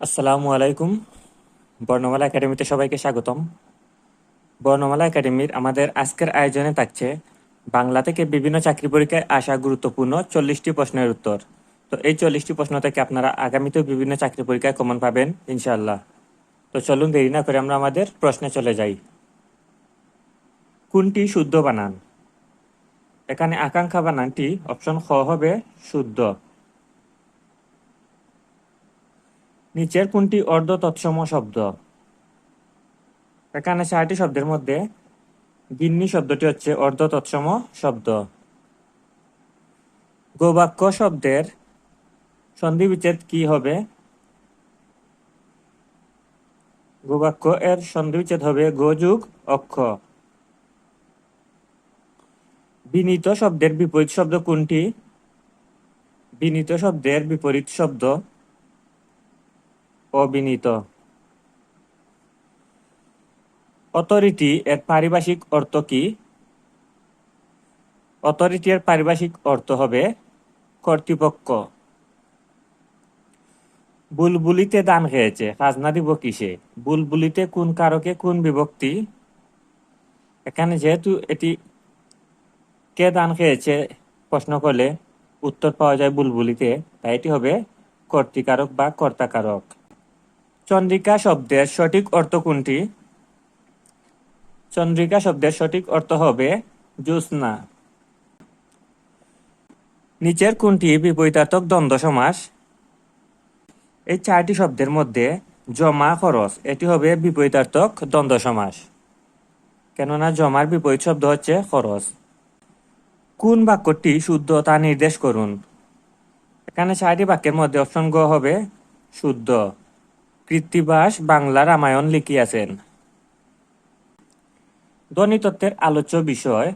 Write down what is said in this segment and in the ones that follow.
আসসালামু আলাইকুম। বর্ণমালা একাডেমিতে সবাইকে স্বাগতম। বর্ণমালা একাডেমির আমাদের আজকের আয়োজনে থাকছে বাংলা থেকে বিভিন্ন চাকরি পরীক্ষায় আসা গুরুত্বপূর্ণ চল্লিশটি প্রশ্নের উত্তর। তো এই চল্লিশটি প্রশ্ন থেকে আপনারা আগামীতেও বিভিন্ন চাকরি পরীক্ষায় কমন পাবেন, ইনশাআল্লাহ। তো চলুন দেরি না করে আমরা আমাদের প্রশ্নে চলে যাই। কোনটি শুদ্ধ বানান? এখানে আকাঙ্ক্ষা বানানটি অপশন খ হবে শুদ্ধ। নিচের কোনটি অর্ধ তৎসম শব্দ? এখানে চারটি শব্দের মধ্যে গিন্নি শব্দটি হচ্ছে অর্ধ তৎসম শব্দ। গোবাক্য শব্দের সন্ধি বিচ্ছেদ কি হবে? গোবাক্য এর সন্ধি বিচ্ছেদ হবে গোযুগ অক্ষ। বিনীত শব্দের বিপরীত শব্দ কোনটি? বিনীত শব্দের বিপরীত শব্দ অবিনীত। অথরিটি এর পারিভাষিক অর্থ কি? অথরিটি এর পারিভাষিক অর্থ হবে কর্তৃপক্ষ। বুলবুলিতে দান খেয়েছে খাজনা দিব কিসে? বুলবুলিতে কোন কারকে কোন বিভক্তি? এখানে যেহেতু এটি কে দান খেয়েছে প্রশ্ন করলে উত্তর পাওয়া যায় বুলবুলিতে, তাই এটি হবে কর্তিকারক বা কর্তাকারক। চন্দ্রিকা শব্দের সঠিক অর্থ কোনটি? চন্দ্রিকা শব্দের সঠিক অর্থ হবে জ্যোৎস্না। নিচের কোনটি বিপরীতার্থক দ্বন্দ্ব সমাস? এই চারটি শব্দের মধ্যে জমা খরচ, এটি হবে বিপরীতার্থক দ্বন্দ্ব সমাস। কেননা জমার বিপরীত শব্দ হচ্ছে খরচ। কোন বাক্যটি শুদ্ধ তা নির্দেশ করুন। এখানে চারটি বাক্যের মধ্যে অপশন গ হবে শুদ্ধ। কৃত্তিবাস বাংলা রামায়ণ লিখিয়াছেন। ধ্বনিতত্ত্বের আলোচ্য বিষয়।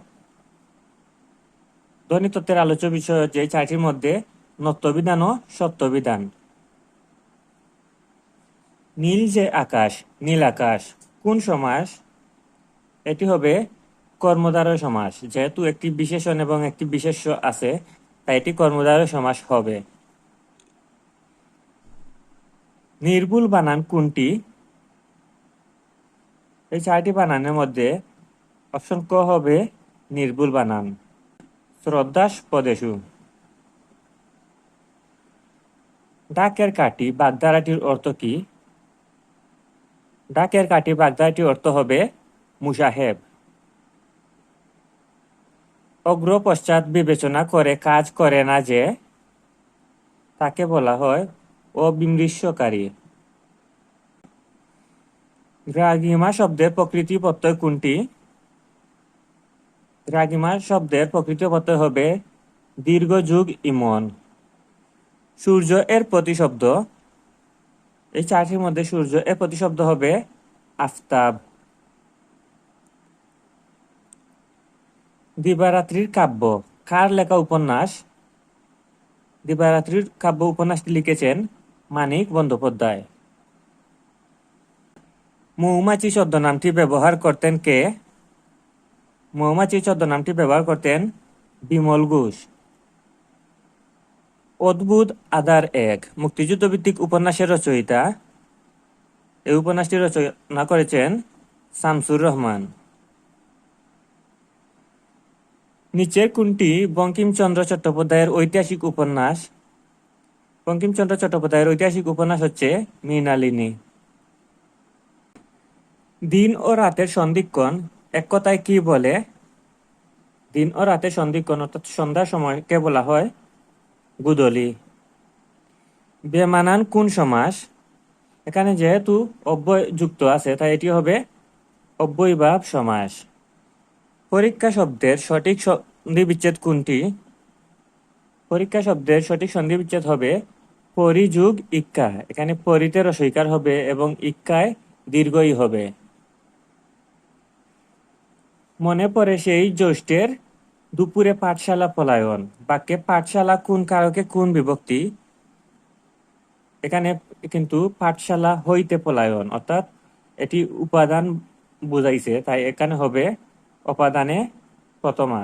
ধ্বনিতত্ত্বের আলোচ্য বিষয় এই চারটির মধ্যে নত্যবিধান ও সত্যবিধান। নীল যে আকাশ, নীল আকাশ, কোন সমাস? এটি হবে কর্মধারয় সমাস। যেহেতু একটি বিশেষণ এবং একটি বিশেষ্য আছে, তাই এটি কর্মধারয় সমাস হবে। নির্ভুল বানান কোনটি? এই চারটি বানানের মধ্যে অপশন ক হবে নির্ভুল বানান। শ্রদ্ধাস পদেশু ডাকের কাটি বাগধারাটির অর্থ কি? ডাকের কাটি বাগধারাটির অর্থ হবে মুসাহেব। অগ্র পশ্চাৎ বিবেচনা করে কাজ করে না যে, তাকে বলা হয় অবিমৃষ্যকারী রাগিমা শব্দের প্রকৃতি প্রত্যয় কোনটি? রাগিমা শব্দের প্রকৃতি প্রত্যয় হবে দীর্ঘ যুগ ইমন। সূর্য এর প্রতিশব্দ। এই চারটির মধ্যে সূর্য এর প্রতিশব্দ হবে আফতাব। দিবারাত্রির কাব্য। কার লেখা উপন্যাস? দিবারাত্রির কাব্য উপন্যাসটি লিখেছেন মানিক বন্দ্যোপাধ্যায়। মৌমাছি ছদ্মনামটি ব্যবহার করতেন কে? মৌমাছি ছদ্মনামটি ব্যবহার করতেন বিমল ঘোষ। অদ্ভুত আদার এক, মুক্তিযুদ্ধ ভিত্তিক উপন্যাসের রচয়িতা। এই উপন্যাসটি রচনা করেছেন শামসুর রহমান। নিচের কোনটি বঙ্কিমচন্দ্র চট্টোপাধ্যায়ের ঐতিহাসিক উপন্যাস? বঙ্কিমচন্দ্র চট্টোপাধ্যায়ের ঐতিহাসিক উপন্যাস হচ্ছে মৃণালিনী। দিন ও রাতের সন্ধিক্ষণ এক কথায় কি বলে? দিন ও রাতের সন্ধিক্ষণ অর্থাৎ সন্ধ্যার সময়কে বলা হয়? গুদলি। বেমানান কোন সমাস? এখানে যেহেতু অব্যয় যুক্ত আছে, তাই এটি হবে অব্যয়ভাব সমাস। পরীক্ষা শব্দের সঠিক সন্ধি বিচ্ছেদ কোনটি? পরীক্ষা শব্দের সঠিক সন্ধি বিচ্ছেদ হবে পরিযুগ ইক্কা। এখানে পরিতে রসইকার হবে এবং ইক্কায় দীর্ঘই হবে। মনে পড়ে সেই জ্যৈষ্ঠের দুপুরে পাঠশালা পলায়ন। বাক্যে পাঠশালা কোন কারকে কোন বিভক্তি? এখানে কিন্তু পাঠশালা হইতে পলায়ন, অর্থাৎ এটি উপাদান বুঝাইছে, তাই এখানে হবে অপাদানে প্রথমা।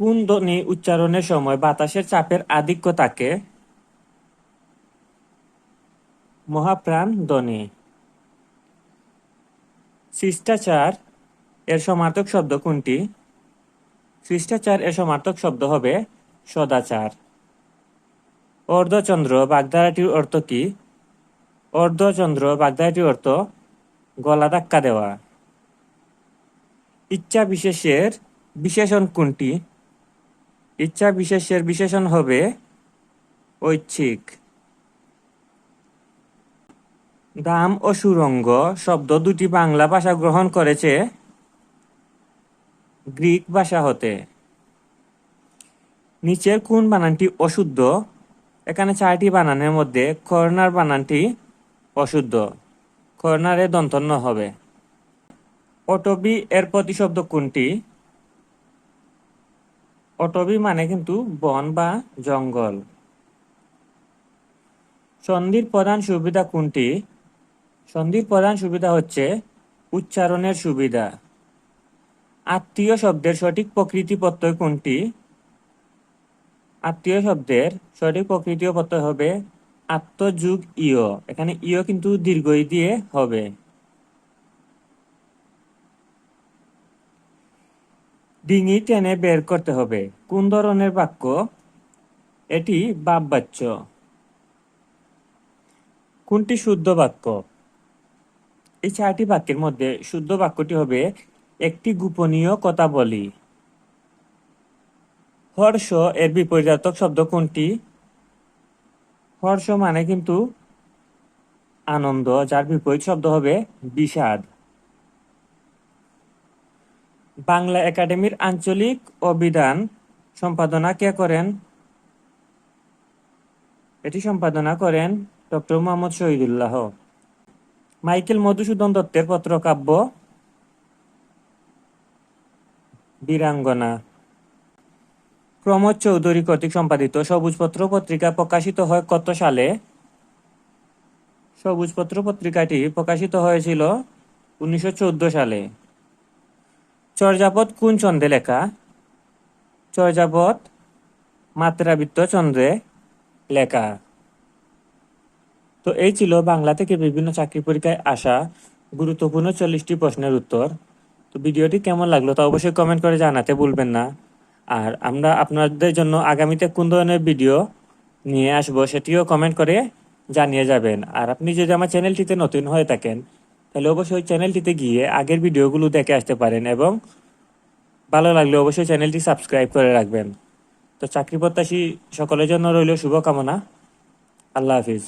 কোন ধ্বনি উচ্চারণের সময় বাতাসের চাপের আধিক্য থাকে মহাপ্রাণ ধ্বনি শিষ্টাচার এর সমার্থক শব্দ কোনটি? শিষ্টাচার এর সমার্থক শব্দ হবে সদাচার। অর্ধচন্দ্র বাগধারাটির অর্থ কি? অর্ধচন্দ্র বাগধারাটির অর্থ গলা ধাক্কা দেওয়া। ইচ্ছা বিশেষের বিশেষণ কোনটি? ইচ্ছা বিশেষের বিশেষণ হবে ঐচ্ছিক। দাম ও সুরঙ্গ শব্দ দুটি বাংলা ভাষা গ্রহণ করেছে গ্রিক ভাষা হতে। নিচের কোন বানানটি অশুদ্ধ? এখানে চারটি বানানের মধ্যে কর্নার বানানটি অশুদ্ধ। কর্নারে দন্তন্য হবে। অটবি এর প্রতিশব্দ কোনটি? অটবি মানে কিন্তু বন বা জঙ্গল। সন্ধির প্রধান সুবিধা কোনটি? সন্ধির প্রধান সুবিধা হচ্ছে উচ্চারণের সুবিধা। আত্মীয় শব্দের সঠিক প্রকৃতি প্রত্যয় কোনটি? আত্মীয় শব্দের সঠিক প্রকৃতি প্রত্যয় হবে আত্মযুগ ইয়। এখানে ইয় কিন্তু দীর্ঘই দিয়ে হবে। ডিঙি টেনে বের করতে হবে। কোন ধরনের বাক্য? এটি বাপ বাচ্য কোনটি শুদ্ধ বাক্য? এই চারটি বাক্যের মধ্যে শুদ্ধ বাক্যটি হবে একটি গোপনীয় কথা বলি হর্ষ এর বিপরীতার্থক শব্দ কোনটি? হর্ষ মানে কিন্তু আনন্দ, যার বিপরীত শব্দ হবে বিষাদ। বাংলা একাডেমির আঞ্চলিক অভিধান সম্পাদনা কে করেন? এটি সম্পাদনা করেন ডক্টর মোহাম্মদ শহীদুল্লাহ। মাইকেল মধুসূদন দত্তের পত্রকাব্য। বীরাঙ্গনা। প্রমোদ চৌধুরী কর্তৃক সম্পাদিত সবুজপত্র পত্রিকা প্রকাশিত হয় কত সালে? সবুজপত্র পত্রিকাটি প্রকাশিত হয়েছিল উনিশশো চৌদ্দ সালে। চর্যাপদ কোন চন্দ্রে লেখা? চর্যাপদ মাত্রাবৃত্ত চন্দ্রে লেখা। তো এই ছিল বাংলা থেকে বিভিন্ন চাকরি পরীক্ষায় আসা গুরুত্বপূর্ণ চল্লিশটি প্রশ্নের উত্তর। তো ভিডিওটি কেমন লাগল তা অবশ্যই কমেন্ট করে জানাতে ভুলবেন না। আর আমরা আপনাদের জন্য আগামীতে কোন ধরনের ভিডিও নিয়ে আসব সেটিও কমেন্ট করে জানিয়ে যাবেন। আর আপনি যদি আমার চ্যানেলটিতে নতুন হয়ে থাকেন তাহলে অবশ্যই চ্যানেলটিতে গিয়ে আগের ভিডিওগুলো দেখে আসতে পারেন এবং ভালো লাগলে অবশ্যই চ্যানেলটি সাবস্ক্রাইব করে রাখবেন। তো চাকরি প্রত্যাশী সকলের জন্য রইল শুভকামনা। আল্লাহ হাফিজ।